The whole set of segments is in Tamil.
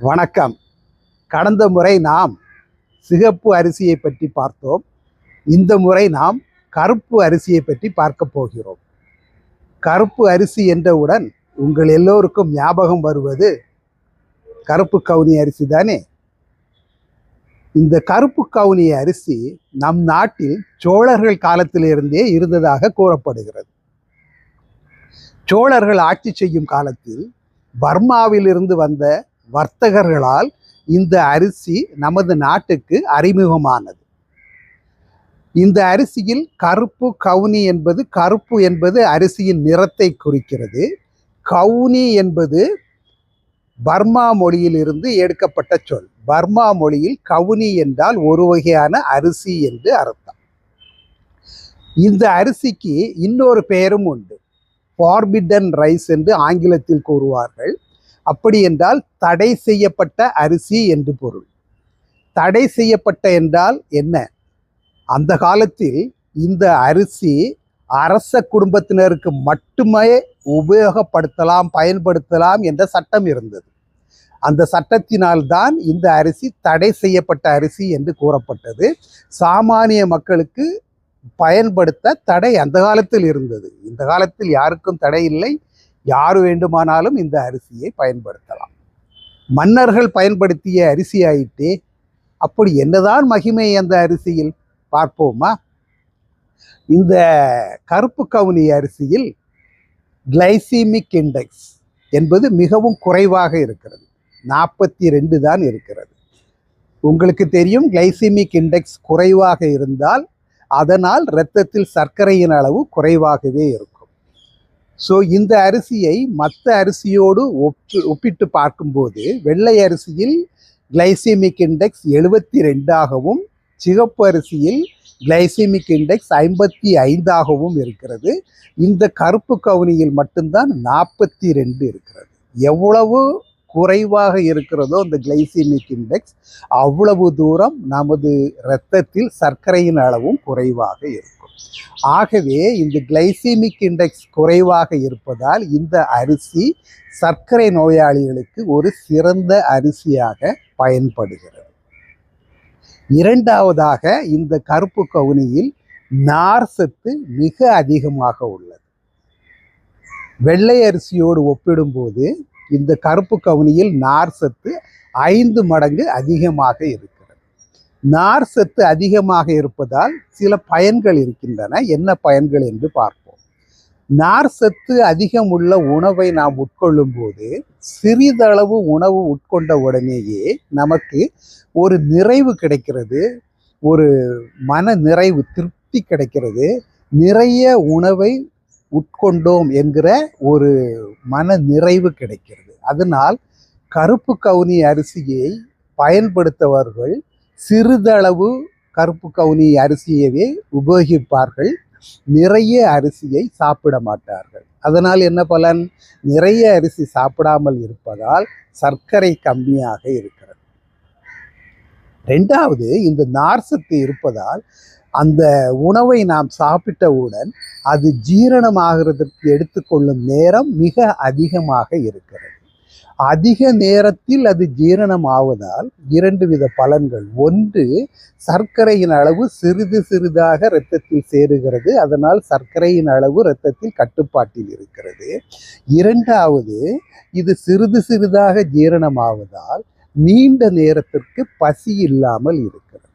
வணக்கம். கடந்த முறை நாம் சிகப்பு அரிசியை பற்றி பார்த்தோம். இந்த முறை நாம் கருப்பு அரிசியை பற்றி பார்க்க போகிறோம். கருப்பு அரிசி என்றவுடன் உங்கள் எல்லோருக்கும் ஞாபகம் வருவது கருப்பு கவுனி அரிசி தானே? இந்த கருப்பு கவுனி அரிசி நம் நாட்டில் சோழர்கள் காலத்திலிருந்தே இருந்ததாக கூறப்படுகிறது. சோழர்கள் ஆட்சி செய்யும் காலத்தில் பர்மாவிலிருந்து வந்த வர்த்தகர்களால் இந்த அரிசி நமது நாட்டுக்கு அறிமுகமானது. இந்த அரிசியில் கருப்பு கவுனி என்பது கருப்பு என்பது அரிசியின் நிறத்தை குறிக்கிறது. கவுனி என்பது பர்மா மொழியிலிருந்து எடுக்கப்பட்ட சொல். பர்மா மொழியில் கவுனி என்றால் ஒரு வகையான அரிசி என்று அர்த்தம். இந்த அரிசிக்கு இன்னொரு பெயரும் உண்டு. ஃபார்பிடன் ரைஸ் என்று ஆங்கிலத்தில் கூறுவார்கள். அப்படி என்றால் தடை செய்யப்பட்ட அரிசி என்று பொருள். தடை செய்யப்பட்ட என்றால் என்ன? அந்த காலத்தில் இந்த அரிசி அரச குடும்பத்தினருக்கு மட்டுமே உபயோகப்படுத்தலாம் பயன்படுத்தலாம் என்ற சட்டம் இருந்தது. அந்த சட்டத்தினால் தான் இந்த அரிசி தடை செய்யப்பட்ட அரிசி என்று கூறப்பட்டது. சாமானிய மக்களுக்கு பயன்படுத்த தடை அந்த காலத்தில் இருந்தது. இந்த காலத்தில் யாருக்கும் தடை இல்லை. யார் வேண்டுமானாலும் இந்த அரிசியை பயன்படுத்தலாம். மன்னர்கள் பயன்படுத்திய அரிசி ஆயிட்டே அப்படி என்னதான் மகிமை அந்த அரிசியில் பார்ப்போமா? இந்த கருப்பு கவுனி அரிசியில் கிளைசிமிக் இண்டெக்ஸ் என்பது மிகவும் குறைவாக இருக்கிறது. நாற்பத்தி ரெண்டு தான் இருக்கிறது. உங்களுக்கு தெரியும் கிளைசிமிக் இண்டெக்ஸ் குறைவாக இருந்தால் அதனால் இரத்தத்தில் சர்க்கரையின் அளவு குறைவாகவே இருக்கும். ஸோ இந்த அரிசியை மற்ற அரிசியோடு ஒப்பு ஒப்பிட்டு பார்க்கும்போது வெள்ளை அரிசியில் கிளைசிமிக் இண்டெக்ஸ் எழுபத்தி ரெண்டாகவும் சிகப்பு அரிசியில் கிளைசிமிக் இண்டெக்ஸ் ஐம்பத்தி ஐந்தாகவும் இருக்கிறது. இந்த கருப்பு கவுனியில் மட்டும்தான் நாற்பத்தி ரெண்டு இருக்கிறது. எவ்வளவு குறைவாக இருக்கிறதோ இந்த கிளைசிமிக் இண்டெக்ஸ் அவ்வளவு தூரம் நமது இரத்தத்தில் சர்க்கரையின் அளவும் குறைவாக இருக்கும். ஆகவே இந்த கிளைசிமிக் இண்டெக்ஸ் குறைவாக இருப்பதால் இந்த அரிசி சர்க்கரை நோயாளிகளுக்கு ஒரு சிறந்த அரிசியாக பயன்படுகிறது. இரண்டாவதாக இந்த கருப்பு கவுனியில் நார் சத்து மிக அதிகமாக உள்ளது. வெள்ளை அரிசியோடு ஒப்பிடும்போது இந்த கருப்பு கவுனியில் நார் சத்து ஐந்து மடங்கு அதிகமாக இருக்கிறது. நார் சத்து அதிகமாக இருப்பதால் சில பயன்கள் இருக்கின்றன. என்ன பயன்கள் என்று பார்ப்போம். நார் சத்து அதிகம் உள்ள உணவை நாம் உட்கொள்ளும் போது சிறிதளவு உணவு உட்கொண்ட உடனேயே நமக்கு ஒரு நிறைவு கிடைக்கிறது. ஒரு மன நிறைவு திருப்தி கிடைக்கிறது. நிறைய உணவை உட்கொண்டோம் என்கிற ஒரு மன நிறைவு கிடைக்கிறது. அதனால் கருப்பு கவுனி அரிசியை பயன்படுத்தவர்கள் சிறிதளவு கருப்பு கவுனி அரிசியவே உபயோகிப்பார்கள். நிறைய அரிசியை சாப்பிட மாட்டார்கள். அதனால் என்ன பலன்? நிறைய அரிசி சாப்பிடாமல் இருப்பதால் சர்க்கரை கம்மியாக இருக்கிறது. ரெண்டாவது இந்த நார்சத்து இருப்பதால் அந்த உணவை நாம் சாப்பிட்டவுடன் அது ஜீரணமாகிறதுக்கு எடுத்துக்கொள்ளும் நேரம் மிக அதிகமாக இருக்கிறது. அதிக நேரத்தில் அது ஜீரணம் ஆவதால் இரண்டு வித பலன்கள். ஒன்று சர்க்கரையின் அளவு சிறிது சிறிதாக இரத்தத்தில் சேருகிறது. அதனால் சர்க்கரையின் அளவு இரத்தத்தில் கட்டுப்பாட்டில் இருக்கிறது. இரண்டாவது இது சிறிது சிறிதாக ஜீரணமாவதால் நீண்ட நேரத்திற்கு பசி இல்லாமல் இருக்கிறது.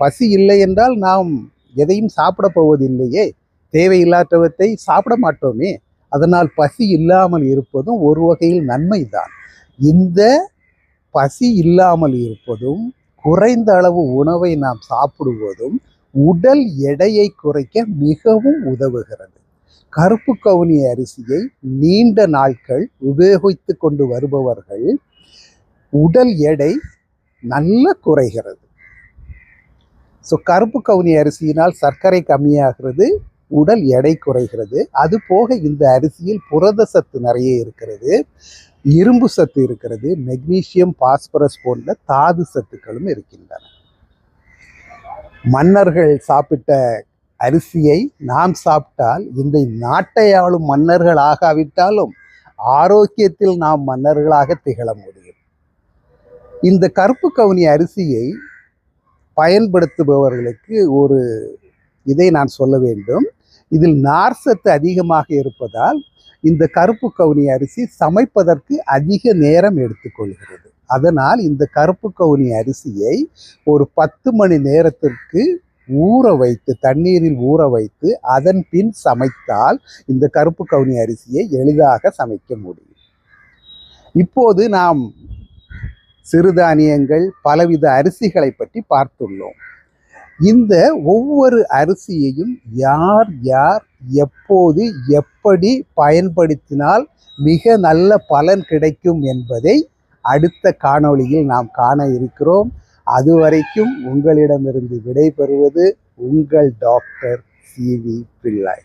பசி இல்லை என்றால் நாம் எதையும் சாப்பிட போவதில்லையே. தேவையில்லாதவற்றை சாப்பிட மாட்டோமே. அதனால் பசி இல்லாமல் இருப்பதும் ஒரு வகையில் நன்மைதான். இந்த பசி இல்லாமல் இருப்பதும் குறைந்த அளவு உணவை நாம் சாப்பிடுவதும் உடல் எடையை குறைக்க மிகவும் உதவுகிறது. கருப்பு கவுனி அரிசியை நீண்ட நாட்கள் உபயோகித்து கொண்டு வருபவர்கள் உடல் எடை நல்ல குறைகிறது. ஸோ கருப்பு கவுனி அரிசியினால் சர்க்கரை கம்மியாகிறது உடல் எடை குறைகிறது. அது போக இந்த அரிசியில் புரத சத்து நிறைய இருக்கிறது இரும்பு சத்து இருக்கிறது மெக்னீசியம் பாஸ்பரஸ் போன்ற தாது சத்துக்களும் இருக்கின்றன. மன்னர்கள் சாப்பிட்ட அரிசியை நாம் சாப்பிட்டால் இந்த நாட்டை ஆளும் மன்னர்கள் ஆகாவிட்டாலும் ஆரோக்கியத்தில் நாம் மன்னர்களாக திகழ முடியும். இந்த கருப்பு கவுனி அரிசியை பயன்படுத்துபவர்களுக்கு ஒரு இதை நான் சொல்ல வேண்டும். இதில் நார்சத்து அதிகமாக இருப்பதால் இந்த கருப்பு கவுனி அரிசி சமைப்பதற்கு அதிக நேரம் எடுத்துக்கொள்கிறது. அதனால் இந்த கருப்பு கவுனி அரிசியை ஒரு பத்து மணி நேரத்திற்கு ஊற வைத்து தண்ணீரில் ஊற வைத்து அதன் பின் சமைத்தால் இந்த கருப்பு கவுனி அரிசியை எளிதாக சமைக்க முடியும். இப்போது நாம் சிறுதானியங்கள் பலவித அரிசிகளை பற்றி பார்த்துள்ளோம். இந்த ஒவ்வொரு அரிசியையும் யார் யார் எப்போது எப்படி பயன்படுத்தினால் மிக நல்ல பலன் கிடைக்கும் என்பதை அடுத்த காணொளியில் நாம் காண இருக்கிறோம். அதுவரைக்கும் உங்களிடமிருந்து விடைபெறுவது உங்கள் டாக்டர் சி வி பிள்ளை.